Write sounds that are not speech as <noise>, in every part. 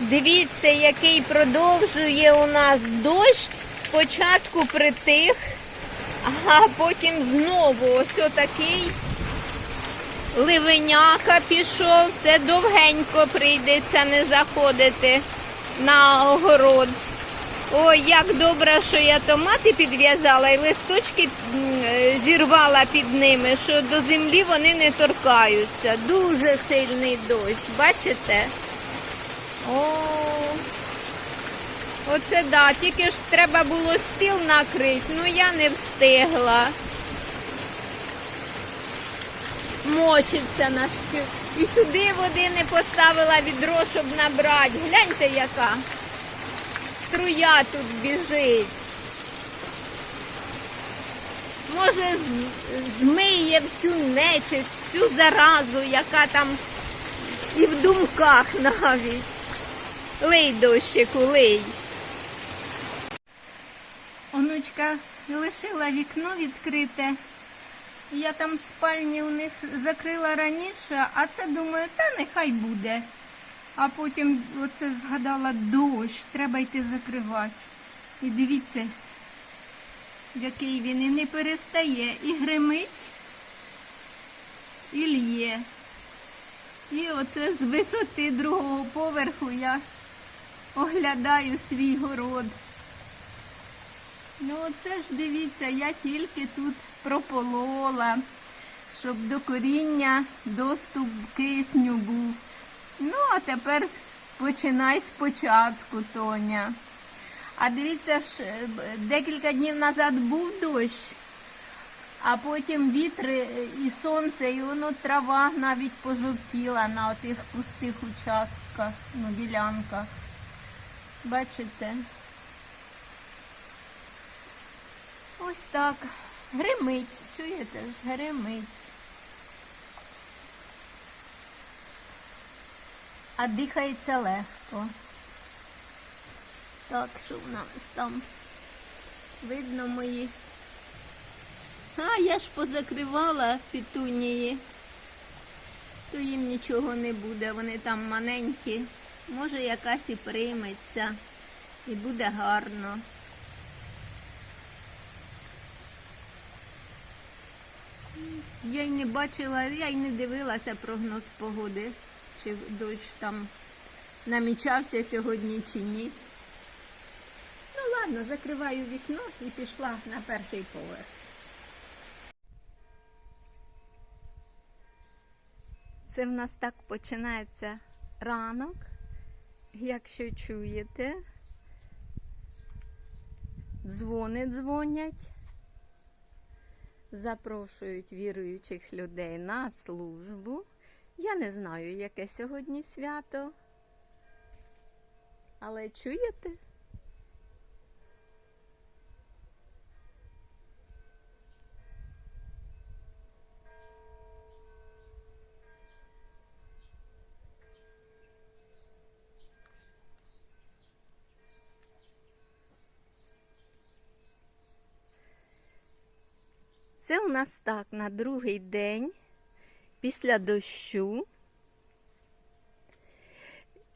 Дивіться, який продовжує у нас дощ. Спочатку притих, а потім знову ось отакий ливеняка пішов. Це довгенько прийдеться не заходити на огород. Ой, як добре, що я томати підв'язала і листочки е, зірвала під ними, що до землі вони не торкаються. Дуже сильний дощ, бачите? О, оце да, тільки ж треба було стіл накрити, ну я не встигла. Мочиться на стіл. І сюди води не поставила відро, щоб набрати. Гляньте, яка струя тут біжить. Може, змиє всю нечисть, всю заразу, яка там і в думках навіть. Лий дощику, лий. Онучка лишила вікно відкрите. Я там спальні у них закрила раніше, а це думаю, та нехай буде. А потім оце згадала дощ, треба йти закривати. І дивіться, який він і не перестає. І гримить, і лє. І оце з висоти другого поверху я оглядаю свій город. Ну, оце ж дивіться, я тільки тут прополола, щоб до коріння доступ кисню був. Ну, а тепер починай спочатку, Тоня. А дивіться ж, е, декілька днів назад був дощ, а потім вітри е, і сонце, і воно трава навіть пожовтіла на отих пустих участках, ну, ділянках. Бачите? Ось так. Гримить, чуєте ж, гримить. А дихається легко. Так, що в нас там? Видно мої. А, я ж позакривала пітунії. То їм нічого не буде, вони там маленькі. Може якась і прийметься. І буде гарно. Я й не бачила, я й не дивилася прогноз погоди, чи дощ там намічався сьогодні чи ні. Ну ладно, закриваю вікно і пішла на перший поверх. Це в нас так починається ранок, якщо чуєте. Дзвони дзвонять запрошують віруючих людей на службу. Я не знаю, яке сьогодні свято. Але чуєте? Це у нас так на другий день після дощу.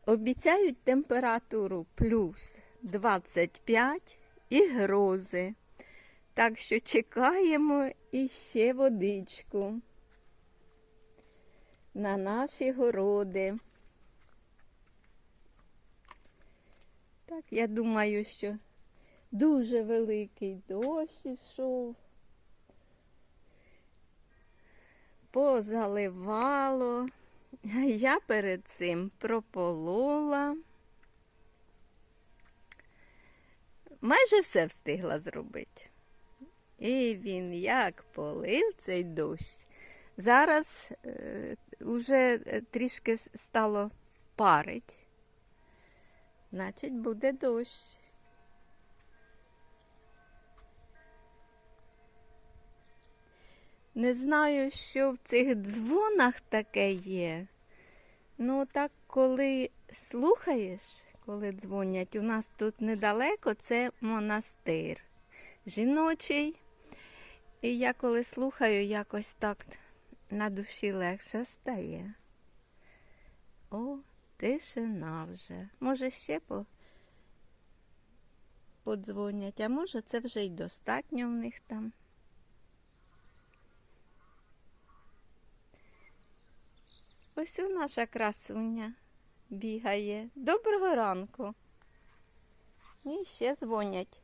Обіцяють температуру плюс 25 і грози. Так що чекаємо іще водичку на наші городи. Так, я думаю, що дуже великий дощ ішов. Позаливало. Я перед цим прополола. Майже все встигла зробити. І він як полив цей дощ. Зараз е, уже е, трішки стало парить. Значить, буде дощ. Не знаю, що в цих дзвонах таке є. Ну, так, коли слухаєш, коли дзвонять, у нас тут недалеко це монастир жіночий. І я коли слухаю, якось так на душі легше стає. О, тишина вже. Може, ще по... подзвонять, а може, це вже й достатньо в них там. Ось у наша красуня бігає. Доброго ранку. І ще дзвонять.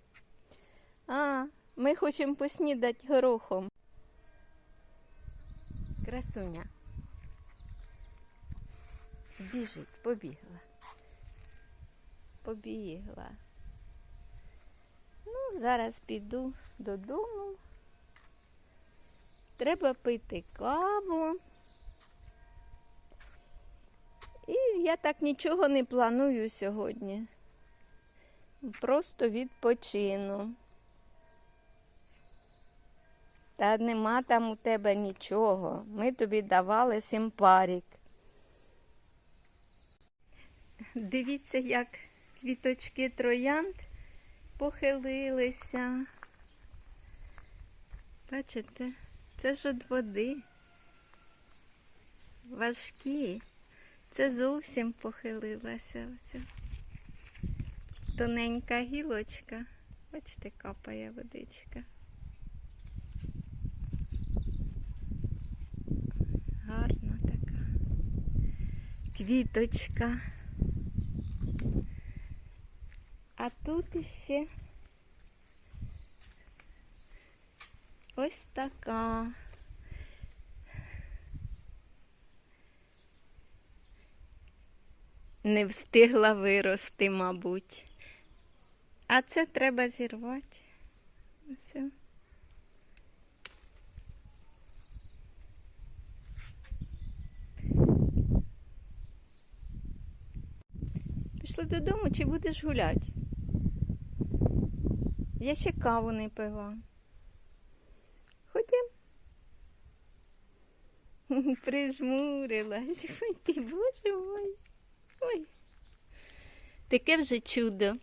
А, ми хочемо поснідати горохом. Красуня. Біжить, побігла. Побігла. Ну, зараз піду додому. Треба пити каву. І я так нічого не планую сьогодні. Просто відпочину. Та нема там у тебе нічого. Ми тобі давали симпарік. Дивіться, як квіточки троянд похилилися. Бачите, це ж від води. Важкі. Це зовсім похилилася. Ось. Тоненька гілочка. Бачите, капає водичка. Гарна така квіточка. А тут іще ось така. Не встигла вирости, мабуть. А це треба зірвати. Ось. Пішли додому чи будеш гуляти? Я ще каву не пила. Ходім. <laughs> Прижмурилась. Ти, боже мой. Ой. Таке вже чудо.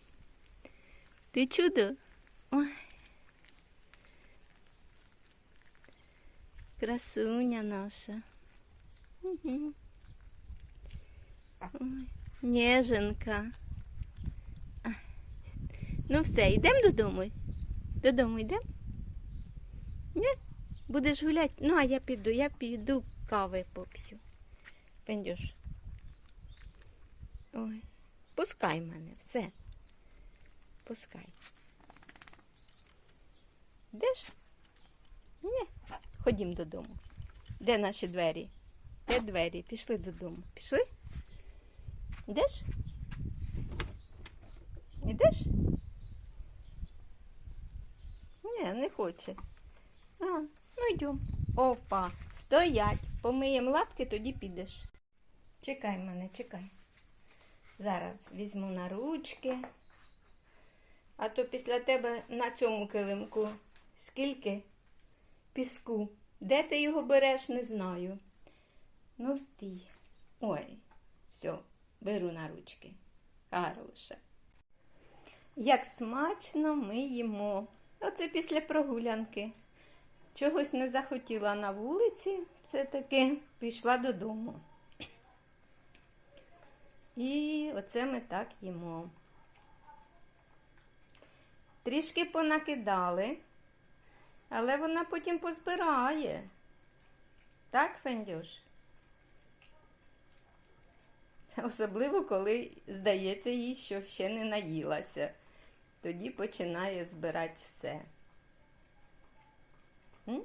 Ти чудо? Ой. Красуня наша. Ой, Неженка. Ну все, йдемо додому. Додому йдемо? Ні? Будеш гуляти? Ну, а я піду, я піду кави поп'ю. Пендюш. Ой, пускай мене, все. Пускай. Йдеш? Ні. Ходім додому. Де наші двері? Де двері? Пішли додому. Пішли? Йдеш? Йдеш? Ні, не хоче. А, ну йдемо. Опа, стоять. Помиємо лапки, тоді підеш. Чекай мене, чекай. Зараз візьму на ручки. А то після тебе на цьому килимку скільки піску. Де ти його береш, не знаю. Ну, стій. Ой, все, беру на ручки. Хороше. Як смачно ми їмо. Оце після прогулянки. Чогось не захотіла на вулиці, все-таки пішла додому. І оце ми так їмо. Трішки понакидали, але вона потім позбирає. Так, Фендюш? Особливо, коли здається їй, що ще не наїлася. Тоді починає збирати все. М?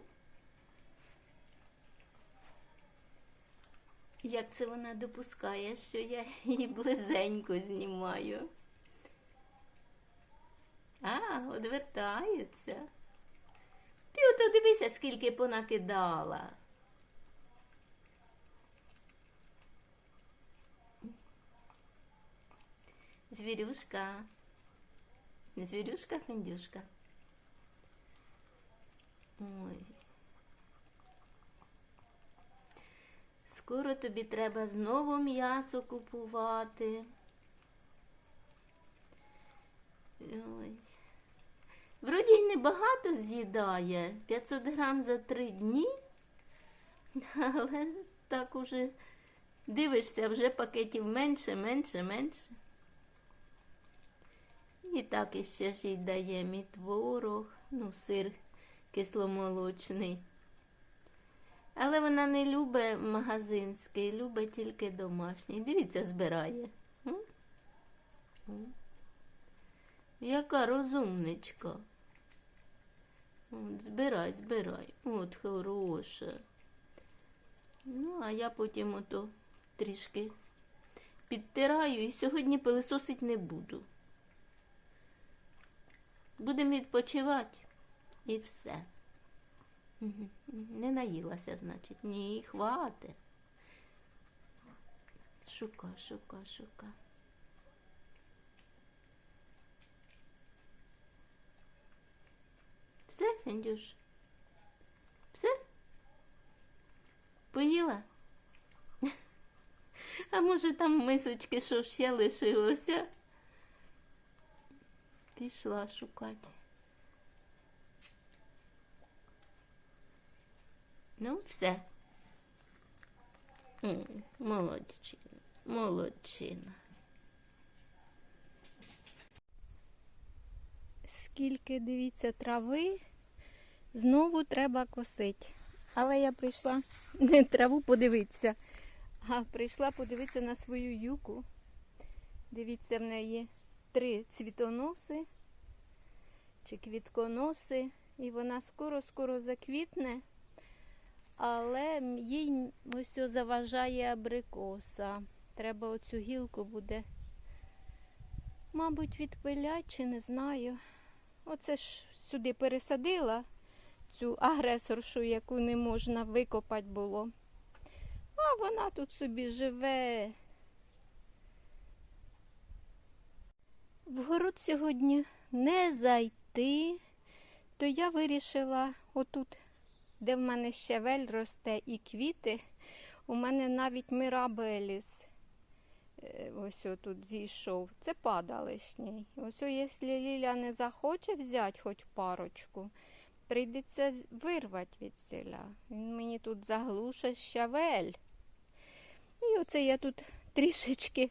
Як це вона допускає, що я її близенько знімаю? А, одвертається. Ти ото дивися, скільки понакидала. Звірюшка. Звірюшка, фендюшка. Ой. Скоро тобі треба знову м'ясо купувати. Вроді й небагато з'їдає, 500 грам за три дні, але так уже Дивишся, вже пакетів менше, менше, менше. І так іще ж їй даємо і творог, ну, сир кисломолочний. Але вона не любить магазинський, любить тільки домашній. Дивіться, збирає. Яка розумничка. От, збирай, збирай. От хороша. Ну, а я потім ото трішки підтираю і сьогодні пилисосить не буду. Будемо відпочивати і все. Не наїлася, значить. Ні, хвати. Шука, шука, шука. Все, Фендюш? Все? Поїла? А може там мисочки, що ще лишилося? Пішла шукати. Ну, все. Молодчина, молодчина. Скільки, дивіться, трави, знову треба косити. Але я прийшла <laughs> не траву подивитися, а прийшла подивитися на свою юку. Дивіться, в неї три цвітоноси чи квітконоси, і вона скоро-скоро заквітне, але їй ось заважає абрикоса. Треба оцю гілку буде, мабуть, відпиляти чи не знаю. Оце ж сюди пересадила цю агресоршу, яку не можна викопати було. А вона тут собі живе. В город сьогодні не зайти, то я вирішила отут, де в мене щавель росте і квіти, у мене навіть мирабеліс е, ось тут зійшов. Це падалишній. Ось, якщо Ліля не захоче взяти хоч парочку, прийдеться вирвати від селя. Він мені тут заглушить щавель. І оце я тут трішечки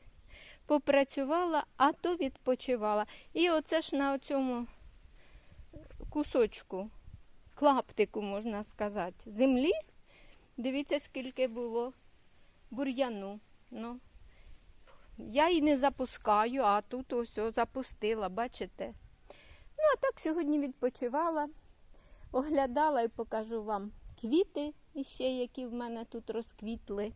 попрацювала, а то відпочивала. І оце ж на цьому кусочку, клаптику, можна сказати, землі. Дивіться, скільки було бур'яну. Ну, я її не запускаю, а тут ось запустила, бачите? Ну, а так сьогодні відпочивала, оглядала і покажу вам квіти іще, які в мене тут розквітли.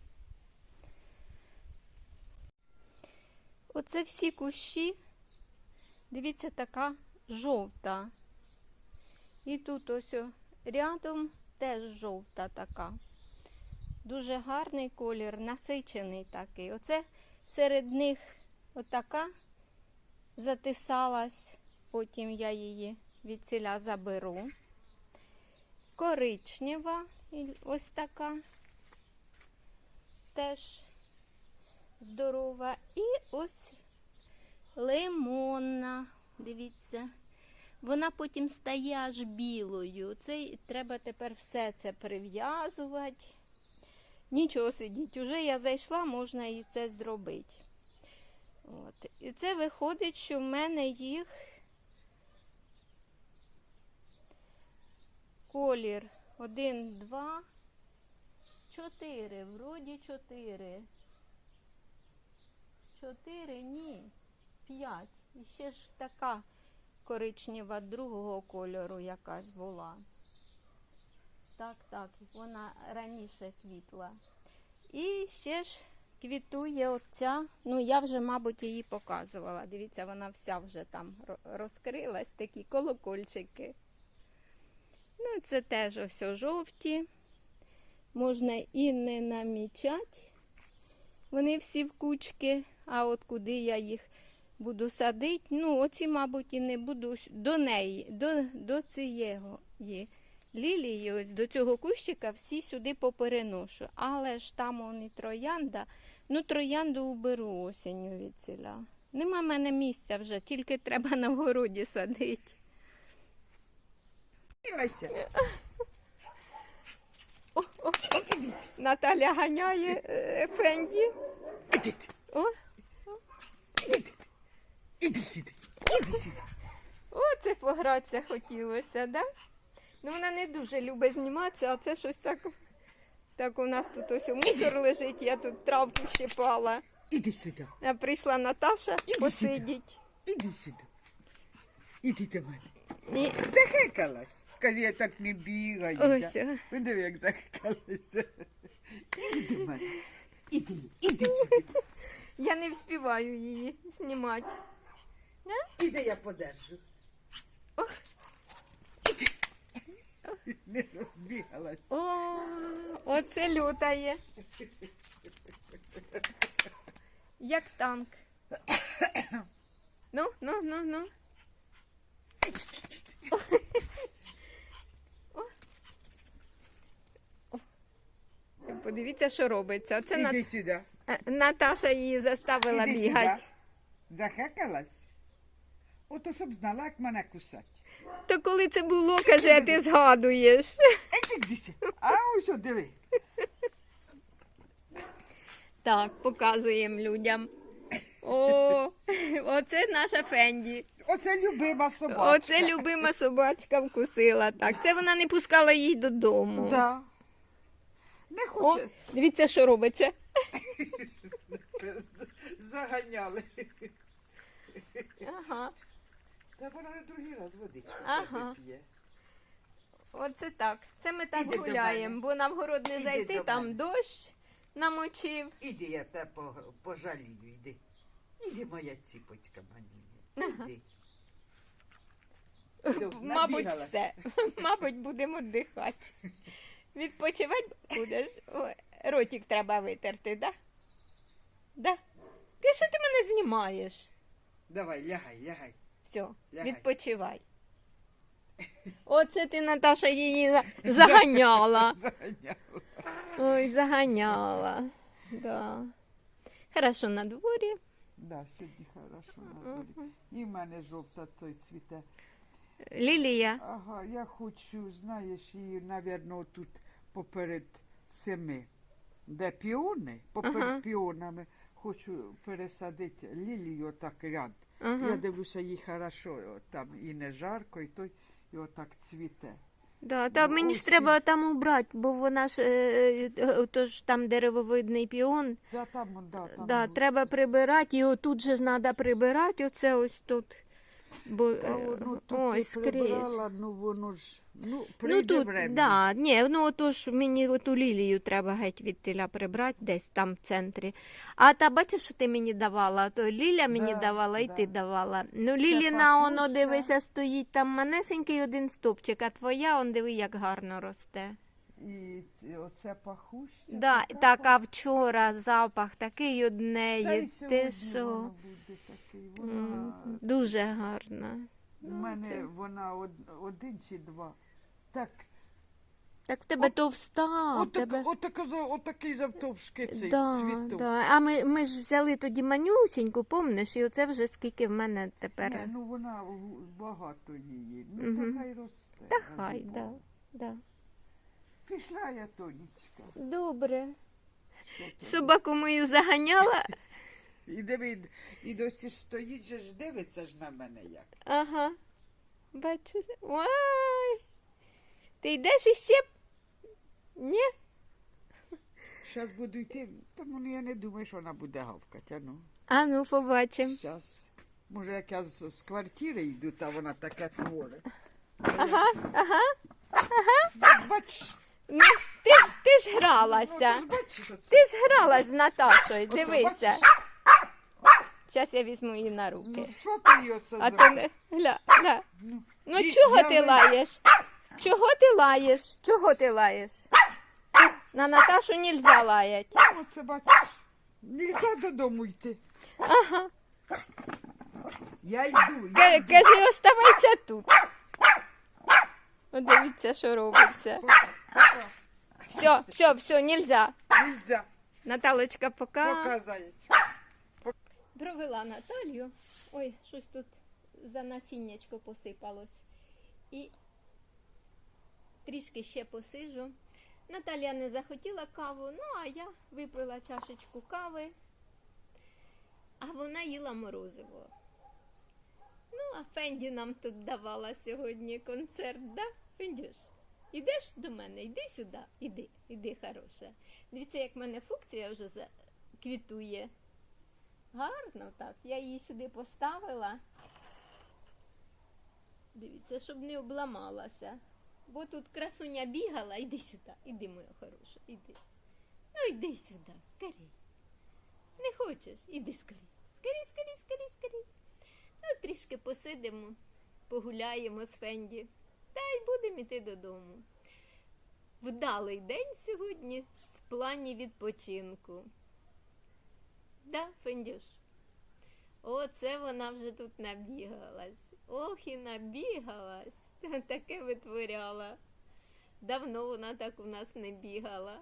Оце всі кущі, дивіться, така жовта. І тут ось рядом теж жовта така. Дуже гарний колір, насичений такий. Оце серед них отака затисалась, потім я її від ціля заберу. Коричнева, ось така теж здорова. І ось лимонна, дивіться. Вона потім стає аж білою. Це треба тепер все це прив'язувати. Нічого сидіть, уже я зайшла, можна і це зробити. От. І це виходить, що в мене їх колір 1, 2, 4. Вроді 4. 4, ні. 5. І ще ж така коричнева другого кольору якась була. Так, так, вона раніше квітла. І ще ж квітує оця, ну я вже, мабуть, її показувала. Дивіться, вона вся вже там розкрилась, такі колокольчики. Ну, це теж ось жовті. Можна і не намічати. Вони всі в кучки, а от куди я їх буду садити, ну, оці, мабуть, і не буду до неї, до, до цієї лілії, ось до цього кущика всі сюди попереношу. Але ж там вони троянда, ну троянду уберу осінню від ціля. Нема в мене місця вже, тільки треба на вгороді садити. О, О, Наталя ганяє е, Фенді. Іди, О, іди, іди сюди, іди сюди. о, це погратися хотілося, да? Ну, вона не дуже любить зніматися, а це щось так. Так у нас тут ось мусор лежить, я тут травку щипала. Іди сюди, А прийшла Наташа Іди посидіть. іди сюди. Іди до мене. І Захекалась. Каже, я так не бігаю. Ось. да. Ви диви, як захекалася. Іди до мене. Іди, іди сюди. <laughs> я не вспіваю її знімати. Іди я подержу. Ох. Іди. Не розбігалась. О, оце лютає. Як танк. Ну, ну, ну, ну. Подивіться, що робиться. Оце Іди Нат- сюди. Наташа її заставила Іди бігати. сюди. Захекалась? Ото щоб знала, як мене кусати. То коли це було, каже, а ти згадуєш. Дися. А ось о, диви. Так, показуємо людям. О, оце наша Фенді. Оце любима собачка. Оце любима собачка вкусила. Так, це вона не пускала їй додому. Да. Не О, хоче. дивіться, що робиться. Заганяли. Ага, Та вона на другий раз водичку Ага. п'є. оце так. Це ми так Іди до гуляємо, мене. бо на вгород не Іди зайти, до там дощ намочив. Іди, я тебе по- пожалію, іди. Іди, моя ціпочка маленька. Іди. <laughs> Все, Мабуть, набігалась. все. <laughs> Мабуть, будемо віддихати. Відпочивати будеш. Ой, ротик треба витерти, да? Да? Ти що ти мене знімаєш? Давай, лягай, лягай. Все, Лягай. відпочивай. Оце ти, Наташа, її за- заганяла. <laughs> Заганяла. Ой, заганяла. Да. Хорошо на дворі. Да, сьогодні хорошо на дворі. І в мене жовта той цвіте. Лілія. Ага, я хочу, знаєш, її, напевно, тут поперед семи, де піони, поперед Ага. піонами хочу пересадити лілію отак ряд. Ага. Я дивлюся, їй хорошо, от там і не жарко, і той, і отак цвіте. Да, та Ну, мені ж треба там убрати, бо вона ж е, е, то ж там деревовидний піон. Да, там, да, там. Да, треба прибирати, і отут же ж треба прибирати, оце ось тут. Бо, Та е, воно тут ой, і скрізь. прибрала, ну воно ж, ну, Ну тут, время. да, ні, ну отож мені оту лілію треба геть від теля прибрати десь там в центрі. А та бачиш, що ти мені давала? То Ліля мені Да, давала, і да. ти давала. Ну, Ліліна, воно дивися, стоїть там манесенький один стопчик, а твоя, он диви, як гарно росте. І ці- оце пахуще. Да, так, а вчора запах такий од Та й неї. сьогодні Ти що? воно буде такий. М, Вона, Дуже гарна. у мене вона од- один чи два. Так, Так в тебе От- товста. в отак, тебе... отак, отакий завтовшки цей Да, цвіток. да. А ми, ми ж взяли тоді манюсіньку, помниш, і оце вже скільки в мене тепер. Ні, ну вона багато її. Ну, Мгм. та хай росте. Та хай, да, да. Пішла я, Тонічка. Добре. Собаку мою заганяла. <laughs> І диви, і досі ж стоїть, же ж дивиться ж на мене як. Ага. Бачиш? Ой. Ти йдеш іще? Ні? Зараз буду йти, тому ну, я не думаю, що вона буде гавкати. А ну. А ну, побачимо. Зараз. Може, як я з, з квартири йду, та вона таке хворе. Ага, ага. Бач, Ну, ти ж, ти ж ну, гралася. ти ж бачиш оце. Ти ж гралась з Наташою, дивися. Зараз я візьму її на руки. Ну що ти її оце А ти не гля, гля. Ну, Ну і чого я ти ви- лаєш? Чого ти лаєш? Чого ти лаєш? На Наташу нельзя лаять. Оце бачиш. Нельзя додому йти. Ага. Я йду, я Ка- йду. Кажи, оставайся тут. От дивіться, що робиться. Все, все, все, нельзя. Нельзя. Наталочка, пока. Показає. Провела Наталью. Ой, щось тут за насіннячко посипалось. І трішки ще посижу. Наталія не захотіла каву, ну а я випила чашечку кави, а вона їла морозиво. Ну, а Фенді нам тут давала сьогодні концерт, да? Фендюш, ідеш до мене, йди сюди, іди, іди, хороша. Дивіться, як в мене фукція вже квітує. Гарно так. Я її сюди поставила. Дивіться, щоб не обламалася. Бо тут красуня бігала, іди сюди, іди, моя хороша, іди. Ну, йди сюди, скорей. Не хочеш? Іди скорей. Скорей, скорей, скорей, скорей. Ну, трішки посидимо, погуляємо з Фенді. Та й будемо йти додому. Вдалий день сьогодні в плані відпочинку. Да, Фендюш? Оце вона вже тут набігалась. Ох і набігалась. <laughs> Таке витворяла. Давно вона так у нас не бігала.